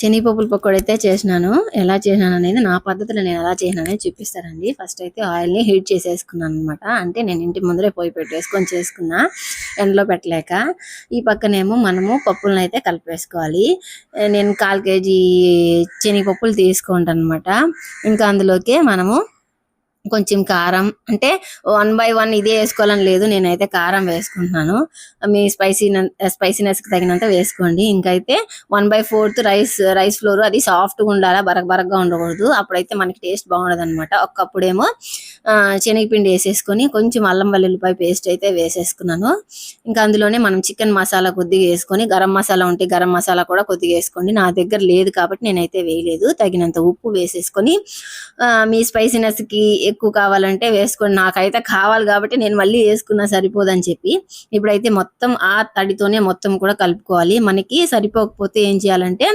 శనగపప్పుల పకోడీ అయితే చేసినాను. ఎలా చేసినాను అనేది నా పద్ధతిలో నేను ఎలా చేసినాను అనేది చూపిస్తానండి. ఫస్ట్ అయితే ఆయిల్ని హీట్ చేసేసుకున్నాను అనమాట అంటే నేను ఇంటి ముందరే పోయి పెట్టేసుకొని చేసుకున్నా. ఎండలో పెట్టలేక. ఈ పక్కనేమో మనము పప్పులను అయితే కలిపేసుకోవాలి. నేను కాల్ కేజీ శనగపప్పులు తీసుకుంటాను అనమాట ఇంకా అందులోకి మనము కొంచెం కారం అంటే వన్ బై వన్ ఇదే వేసుకోవాలని లేదు నేనైతే కారం వేసుకుంటున్నాను. మీ స్పైసీ స్పైసీనెస్కి తగినంత వేసుకోండి. ఇంకైతే one by fourth rice rice flour అది సాఫ్ట్గా ఉండాలా బరక బరకగా ఉండకూడదు. అప్పుడైతే మనకి టేస్ట్ బాగుండదు అనమాట ఒకప్పుడేమో శనగపిండి వేసేసుకొని కొంచెం అల్లం వెల్లుల్లిపాయ పేస్ట్ అయితే వేసేసుకున్నాను. ఇంకా అందులోనే మనం చికెన్ మసాలా కొద్దిగా వేసుకొని గరం మసాలా ఉంటే గరం మసాలా కూడా కొద్దిగా వేసుకోండి. నా దగ్గర లేదు కాబట్టి నేనైతే వేయలేదు. తగినంత ఉప్పు వేసేసుకొని మీ స్పైసీనెస్కి ఎక్కువ కావాలంటే వేసుకోండి. నాకైతే కావాలి కాబట్టి నేను మళ్ళీ వేసుకున్నా సరిపోదని చెప్పి. ఇప్పుడైతే మొత్తం ఆ తడితోనే మొత్తం కూడా కలుపుకోవాలి. మనకి సరిపోకపోతే ఏం చేయాలంటే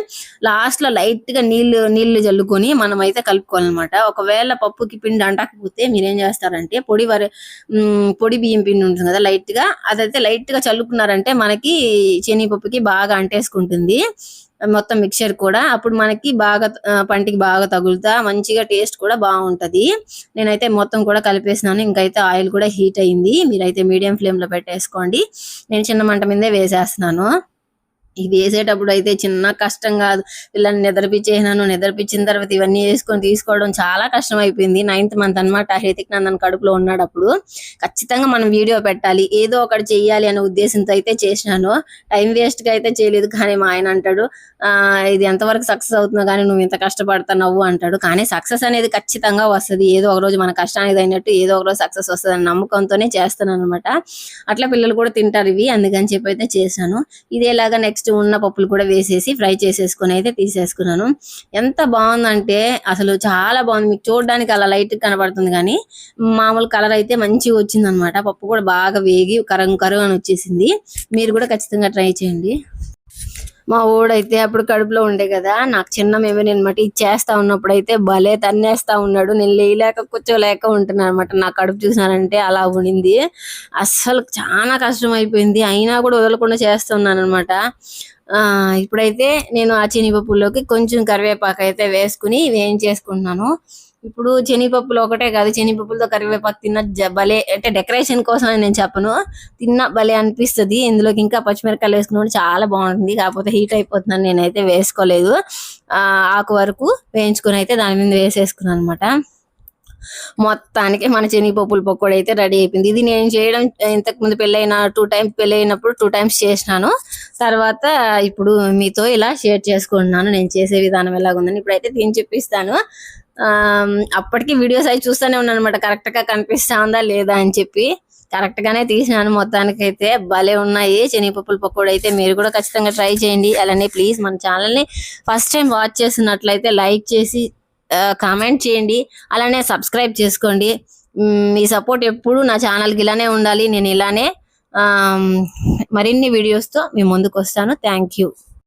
లాస్ట్లో లైట్గా నీళ్ళు నీళ్ళు జల్లుకొని మనం అయితే కలుపుకోవాలన్నమాట. ఒకవేళ పప్పుకి పిండి అంటకపోతే మీరేం చేస్తారంటే పొడి వరి పొడి బియ్యం పిండి ఉంటుంది కదా లైట్గా అదైతే లైట్గా చల్లుకున్నారంటే మనకి శనగపప్పుకి బాగా అంటేసుకుంటుంది. మొత్తం మిక్చర్ కూడా అప్పుడు మనకి బాగా పంటికి బాగా తగులుతా మంచిగా టేస్ట్ కూడా బాగుంటది. నేనైతే మొత్తం కూడా కలిపేసినాను ఇంకైతే ఆయిల్ కూడా హీట్ అయింది. మీరైతే మీడియం ఫ్లేమ్లో పెట్టేసుకోండి. నేను చిన్న మంట మీదే వేసేస్తున్నాను. ఇది వేసేటప్పుడు అయితే చిన్న కష్టం కాదు. పిల్లల్ని నిద్రపించేసినాను నిద్రపించిన తర్వాత ఇవన్నీ వేసుకొని తీసుకోవడం చాలా కష్టం అయిపోయింది. నైన్త్ మంత్ అనమాట హృతిక్ నందన్ కడుపులో ఉన్నాడు అప్పుడు ఖచ్చితంగా మనం వీడియో పెట్టాలి. ఏదో ఒకటి చెయ్యాలి అనే ఉద్దేశంతో అయితే చేసినాను. టైం వేస్ట్గా అయితే చేయలేదు కానీ మా ఆయన అంటాడు ఆ ఇది ఎంతవరకు సక్సెస్ అవుతుందో కానీ నువ్వు ఇంత కష్టపడుతున్నావు అంటాడు. కానీ సక్సెస్ అనేది ఖచ్చితంగా వస్తది. ఏదో ఒక రోజు మన కష్టానికి తగినట్టు ఏదో ఒక రోజు సక్సెస్ వస్తుంది అనే నమ్మకంతోనే చేస్తాను అనమాట అట్లా పిల్లలు కూడా తింటారు ఇవి. అందుకని చెప్పి అయితే చేశాను. ఇదేలాగా నెక్స్ట్ నెక్స్ట్ ఉన్న పప్పులు కూడా వేసేసి ఫ్రై చేసేసుకొని అయితే తీసేసుకున్నాను. ఎంత బాగుందంటే అసలు చాలా బాగుంది. మీకు చూడడానికి అలా లైట్ కనబడుతుంది కానీ మామూలు కలర్ అయితే మంచిగా వచ్చిందనమాట. పప్పు కూడా బాగా వేగి కరం కరువు అని వచ్చేసింది మీరు కూడా ఖచ్చితంగా ట్రై చేయండి. మా ఓడైతే అప్పుడు కడుపులో ఉండే కదా నాకు చిన్న మెమరీ అనమాట ఇది చేస్తా ఉన్నప్పుడు అయితే భలే తన్నేస్తా ఉన్నాడు. నేను లేయలేక కూర్చోలేక ఉంటున్నాను అనమాట. నా కడుపు చూసానంటే అలా ఉండింది అస్సలు చాలా కష్టం అయిపోయింది అయినా కూడా వదలకుండా చేస్తున్నాను అనమాట. ఆ ఇప్పుడైతే నేను ఆ చినిపప్పులోకి కొంచెం కరివేపాకు అయితే వేసుకుని వేయించేసుకుంటున్నాను ఇప్పుడు శనగపప్పులు ఒకటే కాదు శనగపప్పులతో కరివేపాకు తిన్న జ- భలే అంటే డెకరేషన్ కోసం అని నేను చెప్పను. తిన్న భలే అనిపిస్తది. ఇందులోకి ఇంకా పచ్చిమిరకాయలు వేసుకున్నప్పుడు చాలా బాగుంటుంది. కాకపోతే హీట్ అయిపోతున్నాను నేనైతే వేసుకోలేదు. ఆ ఆకు వరకు వేయించుకుని అయితే దాని మీద వేసేసుకున్నాను అనమాట మొత్తానికి మన శనగపప్పుల పకోడీ అయితే రెడీ అయిపోయింది. ఇది నేను చేయడం ఇంతకు ముందు పెళ్ళైన టూ టైమ్స్ పెళ్ళైనప్పుడు టూ టైమ్స్ చేసినాను. తర్వాత ఇప్పుడు మీతో ఇలా షేర్ చేసుకుంటున్నాను. నేను చేసే విధానం ఎలాగుందని ఇప్పుడైతే దీన్ని చూపిస్తాను. అప్పటికి వీడియోస్ అవి చూస్తూనే ఉన్నాను అనమాట కరెక్ట్గా కనిపిస్తా ఉందా లేదా అని చెప్పి. కరెక్ట్ గానే తీసినాను మొత్తానికి అయితే. భలే ఉన్నాయి. శనగపప్పుల పకోడీ అయితే మీరు కూడా ఖచ్చితంగా ట్రై చేయండి. అలానే ప్లీజ్ మన ఛానల్ని ఫస్ట్ టైం వాచ్ చేస్తున్నట్లయితే లైక్ చేసి కామెంట్ చేయండి. అలానే సబ్స్క్రైబ్ చేసుకోండి. మీ సపోర్ట్ ఎప్పుడు నా ఛానల్కి ఇలానే ఉండాలి. నేను ఇలానే మరిన్ని వీడియోస్తో మీ ముందుకు వస్తాను. Thank you